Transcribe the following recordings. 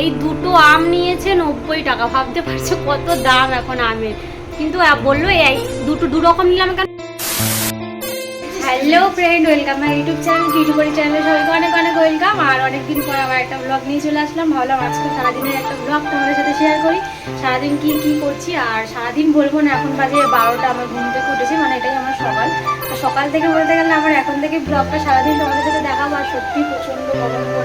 এই দুটো আম নিয়েছে নব্বই টাকা। ভাবতে পারছ কত দাম এখন আমের। কিন্তু বলল এই দুটো দু রকম নিলাম কেন? Hello friend welcome my YouTube channel কিউটিউবরি চ্যানেলে সবাইকে অনেক অনেক ওয়েলকাম আর অনেকদিন পর আবার একটা ব্লগ নিয়ে চলে আসলাম। ভাবলাম আজকে সারাদিনের একটা ব্লগ তোমাদের সাথে শেয়ার করি। সারাদিন কি কি করছি? আর সারাদিন বলব না, এখন বাজে বারোটা, আমার ঘুম থেকে উঠেছি মানে এটাই আমার সকাল। সকাল থেকে বলতে গেলে আমার এখন থেকে ব্লগটা সারাদিন তোমাদের সাথে দেখাবো, আর সত্যি প্রচণ্ড গরম তো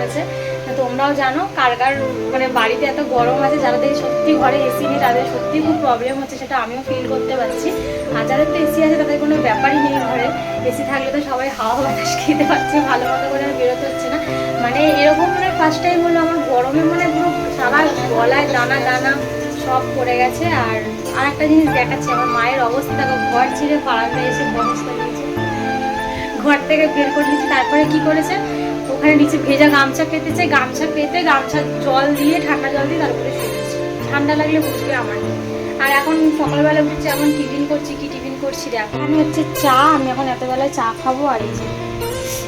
তোমরাও জানো কার কার মানে বাড়িতে এত গরম আছে যাদের সত্যি ঘরে এসি নেই, তাদের সত্যি খুব প্রবলেম হচ্ছে, সেটা আমিও ফিল করতে পারছি। আর যাদের তো এসি আছে, তাদের কোনো ব্যাপারই নেই ঘরে। এসি থাকলে তো সবাই হাওয়া বাতাস খেতে পারছে, ভালো মতো করে বেরোতে হচ্ছে না। মানে এরকম মানে ফার্স্ট টাইম হলো, আমার গরমে মানে পুরো সারা গলায় দানা দানা সব পড়ে গেছে। আর আর একটা জিনিস দেখাচ্ছে, আমার মায়ের অবস্থা ঘর ছিঁড়ে বারান্দায় এসে অবস্থা নিয়েছে ঘর থেকে বের করে দিয়েছে, তারপরে কি করেছে? ওখানে নিচে ভেজা গামছা পেতেছে গামছা পেতে গামছা জল দিয়ে ঠান্ডা জল দিয়ে তারপরে শুয়েছে ঠান্ডা লাগলে বুঝবে আমার আর এখন সকালবেলা উঠছে এখন টিফিন করছি কি টিফিন করছি দেখো। আমি হচ্ছে চা আমি এখন এতবেলায় চা খাব আর এই যে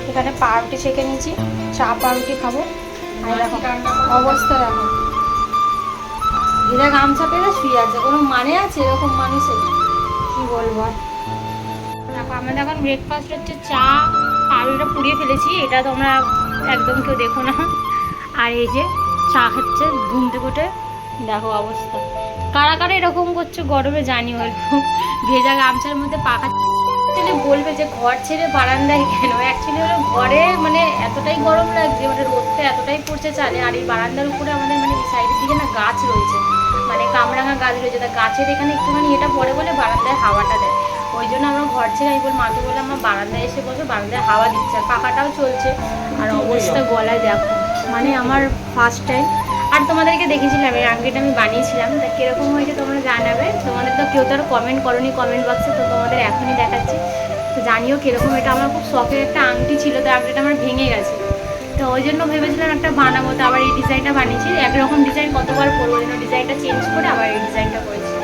এখানে পাউরুটি ছেঁকে নিয়েছি চা পাউরুটি খাব। আর দেখো অবস্থা দেখো। ভেজা গামছা পেলে শুয়ে আছে কোনো মানে আছে? এরকম মানুষের কি? বলব আর? দেখো আমাদের এখন ব্রেকফাস্ট হচ্ছে চা পাউরুটিটা পুড়িয়ে ফেলেছি এটা তোমরা একদম কেউ দেখো না। আর এই যে চা খাচ্ছে, ঘুম থেকে উঠে দেখো অবস্থা। কারা কারা এরকম করছে গরমে জানি অল্প ভেজা গামছার মধ্যে পাখা বলবে যে ঘর ছেড়ে বারান্দায় কেন? অ্যাকচুয়ালি হলো ঘরে মানে এতটাই গরম লাগছে মানে রোদটা এতটাই পড়ছে চালে আর এই বারান্দার উপরে আমাদের মানে সাইডের দিকে না গাছ রয়েছে। মানে কামরাঙা গাছ রয়েছে। তা গাছের এখানে একটুখানি এটা পড়ে বলে বারান্দায় হাওয়াটা দেয়। ওই জন্য আমরা ঘর ছেড়ে আমি বল মাকে বললাম আমার বারান্দায় এসে বসে, বারান্দায় হাওয়া দিচ্ছে পাখাটাও চলছে। আর অবস্থা গলায় দেখো মানে আমার ফার্স্ট টাইম আর তোমাদেরকে দেখেছিলাম এই আংটিটা আমি বানিয়েছিলাম। তা কীরকম হয়েছে তোমরা জানাবে? তোমাদের তো কেউ তো আর কমেন্ট করনি কমেন্ট বক্সে তো তোমাদের এখনই দেখাচ্ছি। তো জানিও কীরকম এটা। আমার খুব শখের একটা আংটি ছিল, তো আংটিটা আমার ভেঙে গেছে। তো ওই জন্য ভেবেছিলাম একটা বানাবো। তো আবার এই ডিজাইনটা বানিয়েছি। একরকম ডিজাইন কতবার করব ডিজাইনটা চেঞ্জ করে আবার এই ডিজাইনটা করেছি।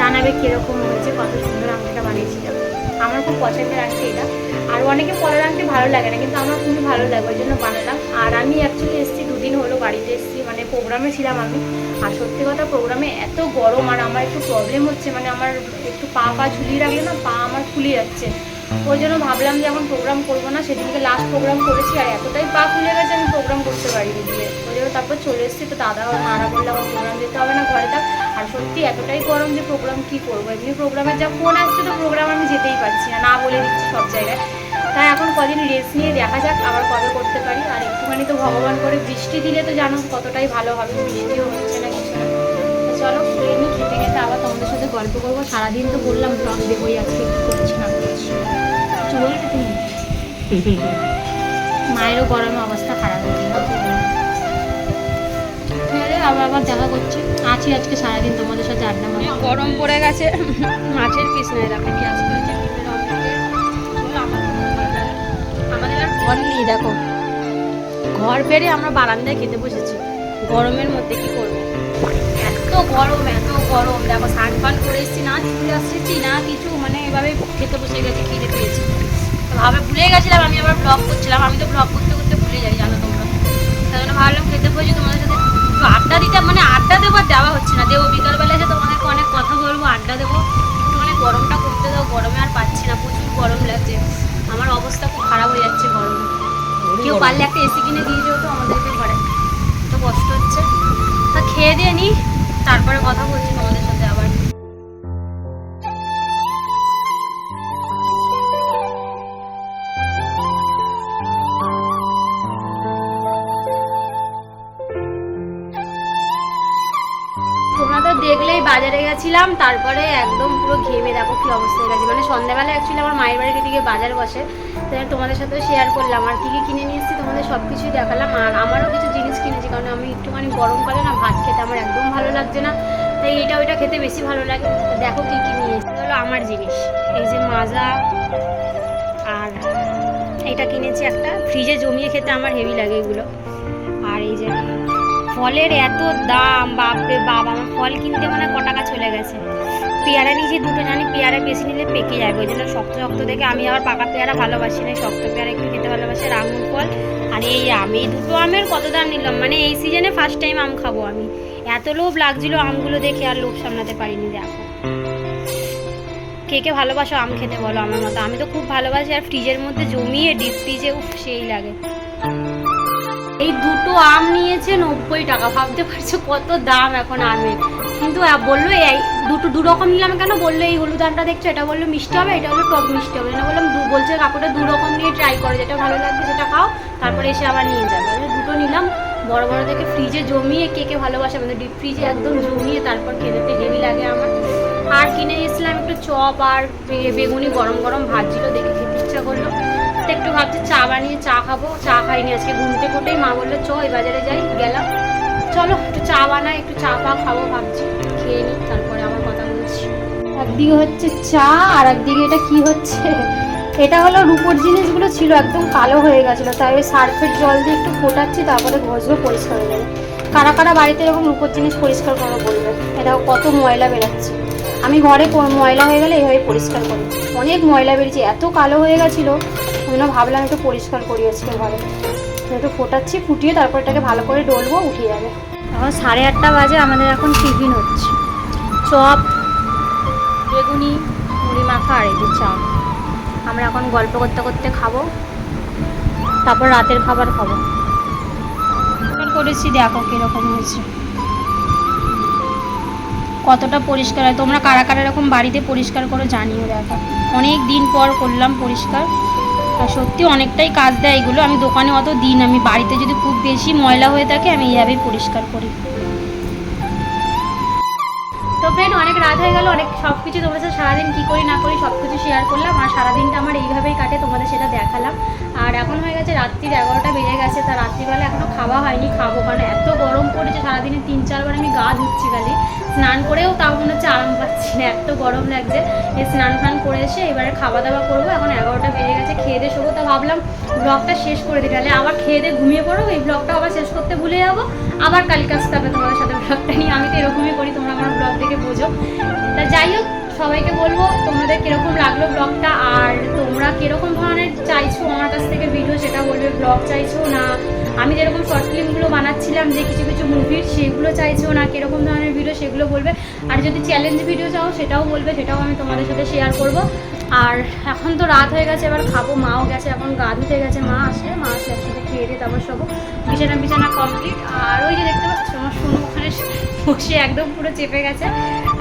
জানাবে কীরকম হয়েছে, কত সুন্দর আংটিটা বানিয়েছিলাম আমার খুব পছন্দের আংটি এটা। আর অনেকে পরের আংটি ভালো লাগে না, কিন্তু আমার খুবই ভালো লাগে, ওই জন্য বানালাম। আর আমি অ্যাকচুয়ালি এসেছি দুদিন হলো বাড়িতে এসেছি মানে প্রোগ্রামে ছিলাম আমি। আর সত্যি কথা প্রোগ্রামে এত গরম আর আমার একটু প্রবলেম হচ্ছে মানে আমার একটু পা পা ঝুলিয়ে রাখলে না পা আমার ফুলে যাচ্ছে। ওই জন্য ভাবলাম যে এখন প্রোগ্রাম করব না, সেদিনকে লাস্ট প্রোগ্রাম করেছি, আর এতটাই পা ফুলে গেছে আমি প্রোগ্রাম করতে পারিনি। দিয়ে ওই জন্য তারপর চলে এসেছি, তো দাদা মারা বললে আমার সত্যি এতটাই গরম যে প্রোগ্রাম কি করব? এমনি প্রোগ্রামের যা ফোন আসছে তো প্রোগ্রাম আমি যেতেই পারছি না না বলে দিচ্ছি সব জায়গায়। তাই এখন কদিন রেস্ট নিয়ে দেখা যাক, আবার কবে করতে পারি। আর একটুখানি তো ভগবান করে বৃষ্টি দিলে তো জানো কতটাই ভালো হবে, বৃষ্টিও হচ্ছে না কিছু না। চলো নিই খেতে খেতে আবার তোমাদের সাথে গল্প করব। সারাদিন তো বললাম ব্লগ দেবোই আজকে, কী করছি না করছি। তুমি মায়েরও গরমে অবস্থা খারাপ হয়ে গেল আবার আবার দেখা করছি। আছি আজকে সারাদিন তোমাদের সাথে আড্ডা মারবো গরম পড়ে গেছে। মাছের পিস নেই দেখো কি আজকে। আমাদের আর ঘর নেই দেখো। ঘর বেড়ে আমরা বারান্দায় খেতে বসেছি। গরমের মধ্যে কি করব? এত গরম এত গরম। দেখো স্নান পান করে এসেছি না চুলে আসছি না কিছু। মানে এভাবে খেতে বসে গেছি খিদে পেয়েছি। ভাবে ভুলে গেছিলাম আমি আবার ব্লগ করছিলাম। আমি তো ব্লগ করতে করতে ভুলে যাই জানো তোমরা। তাই জন্য ভাবলাম খেতে বসে তোমাদের সাথে। আড্ডা দিতে মানে আড্ডা দেবো আর দেওয়া হচ্ছে না। দেবো বিকালবেলা এসে তোমাদেরকে অনেক কথা বলব আড্ডা দেবো। একটু মানে গরমটা করতে দাও গরমে আর পাচ্ছি না প্রচুর গরম লাগছে। আমার অবস্থা খুব খারাপ হয়ে যাচ্ছে গরমে। কেউ পারলে একটা এসি কিনে দিয়ে যেও তো আমাদেরকে ঘরে। তো কষ্ট হচ্ছে। তা খেয়ে দিয়ে নিই তারপরে কথা বলছি তোমাদের সাথে। বাজারে গেছিলাম, তারপরে একদম পুরো ঘেমে, দেখো কি অবস্থা হয়ে গেছে। মানে সন্ধ্যাবেলা অ্যাকচুয়ালি আমার মায়ের বাড়ির দিকে বাজার বসে তাই তোমাদের সাথে শেয়ার করলাম। আর কী কী কিনে নিয়ে এসেছি তোমাদের সব কিছুই দেখালাম। আর আমারও কিছু জিনিস কিনেছি, কারণ আমি একটুখানি গরমকালে না ভাত খেতে আমার একদম ভালো লাগছে না। তাই এটা ওইটা খেতে বেশি ভালো লাগে। দেখো কী কী নিয়ে এসেছি। হলো আমার জিনিস। এই যে মাজা, আর এটা কিনেছি একটা। ফ্রিজে জমিয়ে খেতে আমার হেভি লাগে এগুলো। আর এই যে ফলের এত দাম, বাপরে বাপ, আমার ফল কিনতে মানে ক টাকা চলে গেছে। পেয়ারা নিয়েছি দুটো, জানি পেয়ারা বেশি নিলে পেকে যাবে ওই জন্য শক্ত শক্ত দেখে আমি আবার পাকা পেয়ারা ভালোবাসি না, শক্ত পেয়ারা একটু খেতে ভালোবাসি আর আঙুর ফল। আর এই আম দুটো আমের কত দাম নিলাম? মানে এই সিজনে ফার্স্ট টাইম আম খাব আমি। এত লোভ লাগছিল আমগুলো দেখে আর লোভ সামলাতে পারিনি, দেখো। কে কে ভালোবাসো আম খেতে বলো আমার মতো? আমি তো খুব ভালোবাসি, আর ফ্রিজের মধ্যে জমিয়ে ডিপ ফ্রিজে উফ, সেই লাগে। এই দুটো আম নিয়েছে, নব্বই টাকা। ভাবতে পারছ কত দাম এখন আমের। কিন্তু বলল এই দুটো দু রকম নিলাম কেন? বলল এই হলুদ আমটা দেখছ? এটা বলল মিষ্টি হবে, এটা হলো টক মিষ্টি হবে। বললাম, দু- বলছে কাকুটা দু রকম নিয়ে ট্রাই করো, যেটা ভালো লাগবে সেটা খাও। তারপরে এসে আবার নিয়ে যাবে। দুটো নিলাম। বড় বড় দেখে ফ্রিজে জমিয়ে কে কে ভালোবাসে আমাদের ডিপ ফ্রিজে একদম জমিয়ে তারপর খেতে হেভি লাগে আমার। আর কিনে এসেছিলাম একটু চপ আর বেগুনি গরম গরম ভাজছিল দেখে খেতে ইচ্ছা করল। তো একটু ভাবছি, চা বানিয়ে চা খাব, চা খাইনি আজকে ঘুমতে কোটেই মা বলল, চ, এই বাজারে যাই, গেলাম। চলো, একটু চা বানাই, একটু চা পা খাব ভাবছি। খেয়ে নিই, তারপরে আমার কথা বলছি। একদিকে হচ্ছে চা, আর একদিকে এটা কি হচ্ছে? এটা হলো রুপোর জিনিসগুলো ছিল একদম কালো হয়ে গেছিল। তাই ওই সার্ফের জল দিয়ে একটু ফোটাচ্ছি, তারপরে ঘষবো পরিষ্কার হয়ে যাবে কারা কারা বাড়িতে এরকম রুপোর জিনিস পরিষ্কার করো বলবে? এটা কত ময়লা বেরোচ্ছে। আমি ঘরে ময়লা হয়ে গেলে এইভাবে পরিষ্কার করি। অনেক ময়লা বেরিয়েছে, এত কালো হয়ে গেছিল ওই ভাবলাম একটু পরিষ্কার করি আজকে ঘরে। একটু ফোটাচ্ছি, ফুটিয়ে তারপর এটাকে ভালো করে ডলবো উঠে যাবে এখন সাড়ে আটটা বাজে, আমাদের এখন টিফিন হচ্ছে। চপ, বেগুনি, মুড়ি মাখা আর এই যে চা। আমরা এখন গল্প করতে করতে খাব, তারপর রাতের খাবার খাব। করেছি, দেখো কীরকম হয়েছে। কতটা পরিষ্কার হয়? তোমরা কারা কারা এরকম বাড়িতে পরিষ্কার করো জানিও দেখো। অনেক দিন পর করলাম পরিষ্কার। আর সত্যি অনেকটাই কাজ দেয় এগুলো। আমি দোকানে অত দিন, আমি বাড়িতে যদি খুব বেশি ময়লা হয়ে থাকে, আমি এইভাবেই পরিষ্কার করি। অনেক রাত হয়ে গেল, অনেক সব কিছু তোমাদের সাথে সারাদিন কী করি না করি সব কিছু শেয়ার করলাম, আর সারাদিনটা আমার এইভাবেই কাটে, তোমাদের সেটা দেখালাম। আর এখন হয়ে গেছে রাত্রির এগারোটা বেজে গেছে, তা রাত্রিবেলা এখনও খাওয়া হয়নি, খাব কারণ এত গরম পড়েছে সারাদিনে তিন চারবার আমি গা ধুচ্ছি খালি। স্নান করেও তাও মনে হচ্ছে আরাম পাচ্ছি না, এত গরম লাগছে। স্নান ফান করে এসে এবারে খাওয়া দাওয়া করব, এখন এগারোটা বেজে গেছে, খেয়ে দিয়ে শোবো, তা ভাবলাম ব্লগটা শেষ করে দিই, তাহলে আবার খেয়ে দিয়ে ঘুমিয়ে পড়ো এই ব্লগটা আবার শেষ করতে ভুলে যাব। আবার কালকে আসতে হবে তোমাদের সাথে ব্লগটা নিয়ে। আমি তো এরকমই করি, তোমরা আমার ব্লগ দেখে বোঝো। তা যাই হোক, সবাইকে বলব তোমাদের কীরকম লাগল ব্লগটা আর তোমরা কীরকম ধরনের চাইছো আমার কাছ থেকে ভিডিও সেটা বলবে ব্লগ চাইছো না। আমি যেরকম শর্ট ফিল্মগুলো বানাচ্ছিলাম, যে কিছু কিছু মুভির সেগুলো চাইছো না, কীরকম ধরনের ভিডিও সেগুলো বলবে। আর যদি চ্যালেঞ্জ ভিডিও চাও, সেটাও বলবে, সেটাও আমি তোমাদের সাথে শেয়ার করব। আর এখন তো রাত হয়ে গেছে, এবার খাব, মাও গেছে, এখন গা ধুতে গেছে, মা আসলে মা আসলে একসাথে খেয়ে দিয়ে তারপর সব বিছানা বিছানা কমপ্লিট আর ওই যে দেখতে পাচ্ছ, আমার সোনু ওখানে বসে একদম পুরো চেপে গেছে।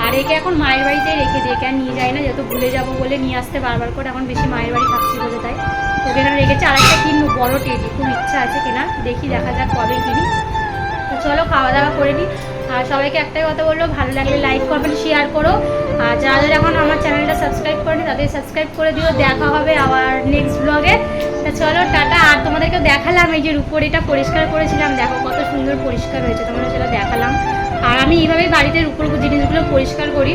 আর একে এখন মায়ের বাড়িতে রেখে দিয়ে আর নিয়ে যায় না যেহেতু ভুলে যাব বলে নিয়ে আসতে বারবার করে এখন বেশি মায়ের বাড়ি থাকছি বলে তাই। ওকে এখানে রেখেছে, আর একটা কিনবো, বড় টেডি, খুব ইচ্ছা আছে কেনা, দেখি দেখা যাক কবে কিনি। তো চলো খাওয়া দাওয়া করে নিই আর সবাইকে একটাই কথা বলল, ভালো লাগলে লাইক কমেন্ট শেয়ার করো। আর যারা এখন আমার চ্যানেলটা সাবস্ক্রাইব করেনি, তাদের সাবস্ক্রাইব করে দিও। দেখা হবে আবার নেক্সট ব্লগে তা চলো, টাটা। আর তোমাদেরকে দেখালাম, এই যে রূপোরিটা পরিষ্কার করেছিলাম। দেখো কত সুন্দর পরিষ্কার হয়েছে তোমরা সেটা দেখালাম। আর আমি এইভাবেই বাড়িতে রূপোর জিনিসগুলো পরিষ্কার করি।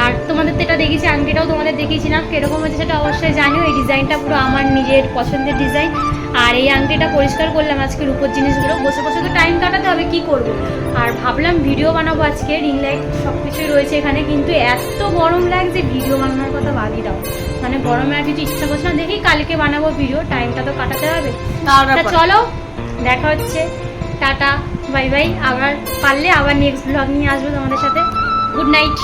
আর তোমাদের তো এটা দেখিয়েছি আংটিটাও তোমাদের দেখিয়েছিলাম কীরকম হচ্ছে সেটা অবশ্যই জানিও। এই ডিজাইনটা পুরো আমার নিজের পছন্দের ডিজাইন আর এই আংটিটা পরিষ্কার করলাম আজকে রূপোর জিনিসগুলো। বসে বসে তো টাইম কাটাতে হবে কি করব? আর ভাবলাম ভিডিও বানাবো আজকে রিং লাইট সব কিছুই রয়েছে এখানে কিন্তু এত গরম লাগছে ভিডিও বানানোর কথা বাদই দাও। মানে গরমে আর কিছু ইচ্ছা করছে না দেখি কালকে বানাবো ভিডিও টাইমটা তো কাটাতে হবে। তা চলো দেখা হচ্ছে টাটা। বাই বাই আবার পারলে আবার নেক্সট ব্লগ নিয়ে আসব তোমাদের সাথে। Good night